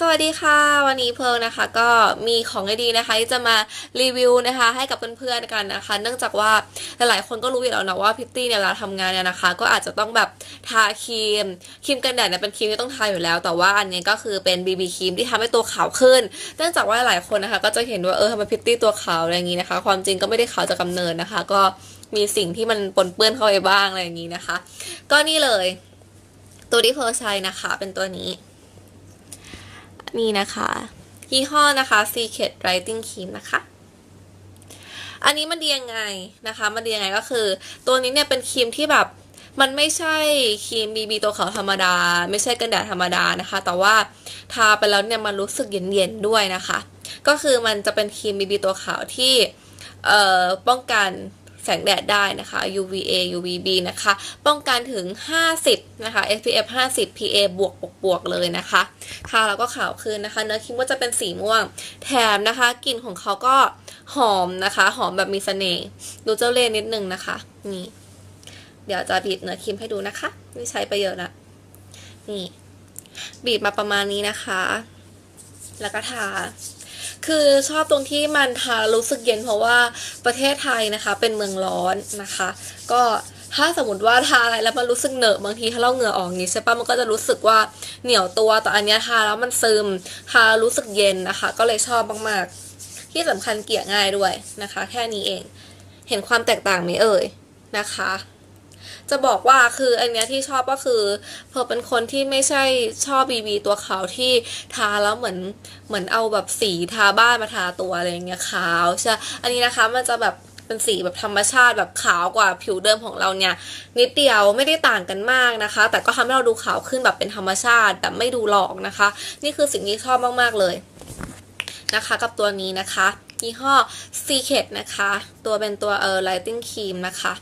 สวัสดีค่ะ วันนี้เพิงนะคะก็มีของดีๆนะคะที่จะมารีวิวนะคะ ให้กับเพื่อนๆกันนะคะ เนื่องจากว่าหลายๆคนก็รู้อยู่แล้วนะว่าพิตตี้เนี่ยเวลาทำงานเนี่ยนะคะ ก็อาจจะต้องแบบทาครีมครีมกันแดดเนี่ยเป็นครีมที่ต้องทาอยู่แล้ว แต่ว่าอันนี้ก็คือเป็น BB ครีมที่ทำให้ตัวขาวขึ้น เนื่องจากว่าหลายคนนะคะ ก็จะเห็นว่าเออทำไมพิตตี้ตัวขาวอะไรอย่างนี้นะคะ ความจริงก็ไม่ได้ขาวจากกำเนิดนะคะ ก็มีสิ่งที่มันปนเปื้อนเข้าไปบ้างอะไรอย่างนี้นะคะ ก็นี่เลย ตัวที่เพอใช้นะคะ เป็นตัวนี้ นี่นะคะยี่ห้อนะคะ Secret Writing Cream นะคะ อันนี้มันดียังไงนะคะ มันดียังไงก็คือ ตัวนี้เนี่ยเป็นครีมที่แบบมันไม่ใช่ครีม BB ตัวขาวธรรมดา ไม่ใช่กันแดดธรรมดานะคะ แต่ว่าทาไปแล้วเนี่ยมันรู้สึกเย็นๆด้วยนะคะ ก็คือมันจะเป็นครีม BB ตัวขาวที่ป้องกัน แสงแดดได้นะคะ UVA UVB นะคะ ป้องกันถึง 50 นะคะ SPF 50 PA บวกบวกบวกเลยนะคะทาแล้วก็ขาวขึ้นนะคะ เนื้อครีมก็จะเป็นสีม่วง แถมนะคะกลิ่นของเขาก็หอมนะคะ หอมแบบมีเสน่ห์ดูเจ้าเล่ห์นิดนึงนะคะ นี่ เดี๋ยวจะบีบเนื้อครีมให้ดูนะคะนี่ใช้ไปเยอะละนี่ บีบมาประมาณนี้นะคะ แล้วก็ทา คือชอบตรงที่มันทารู้สึกเย็นเพราะว่าประเทศไทยนะคะ เป็นเมืองร้อนนะคะ ก็ถ้าสมมติว่าทาอะไรแล้วมันรู้สึกเหนอะบางทีถ้าเราเหงื่อออกอย่างนี้ใช่ปะมันก็จะรู้สึกว่าเหนียวตัวแต่อันนี้ทาแล้วมันซึมทารู้สึกเย็นนะคะ ก็เลยชอบมากๆ ที่สำคัญเกลี่ยง่ายด้วยนะคะ แค่นี้เอง เห็นความแตกต่างไหมเอ่ยนะคะ จะบอกว่าคืออันเนี้ยที่ชอบก็คือเพอเป็นคนที่ไม่ใช่ชอบบีบีตัวขาวที่ทาแล้วเหมือนเหมือนเอาแบบสีทาบ้านมาทาตัวอะไรอย่างเงี้ยขาวใช่อันนี้นะคะมันจะแบบเป็นสีแบบธรรมชาติแบบขาวกว่าผิวเดิมของเราเนี่ย นิดเดียวไม่ได้ต่างกันมากนะคะ แต่ก็ทำให้เราดูขาวขึ้นแบบเป็นธรรมชาติแบบไม่ดูหลอกนะคะ นี่คือสิ่งที่ชอบมากๆเลยนะคะ กับตัวนี้นะคะยี่ห้อ Secret นะคะ ตัวเป็นตัวเออ lighting cream นะคะ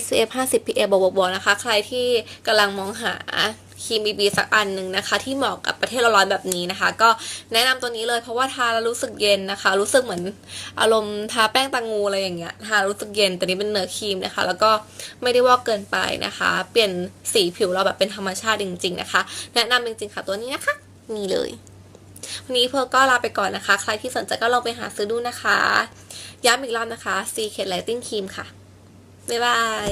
SPF 50 PA บวกบวกๆนะคะ ใครที่กำลังมองหาครีม BB สักอันหนึ่งนะคะ ที่เหมาะกับประเทศร้อนแบบนี้นะคะ ก็แนะนำตัวนี้เลยเพราะว่าทาแล้วรู้สึกเย็นนะคะ รู้สึกเหมือนอารมณ์ทาแป้งตังงูอะไรอย่างเงี้ยทารู้สึกเย็นแต่นี้เป็นเนื้อครีมนะคะ แล้วก็ไม่ได้วอกเกินไปนะคะ เปลี่ยนสีผิวเราแบบเป็นธรรมชาติจริง ๆ นะคะ แนะนำจริงๆค่ะตัวนี้นะคะนี่เลยวันนี้เพอก็ลาไปก่อนนะคะ ใครที่สนใจก็ลองไปหาซื้อดูนะคะ ย้ำอีกรอบนะคะ Secret Lighting Cream ค่ะ บ๊ายบาย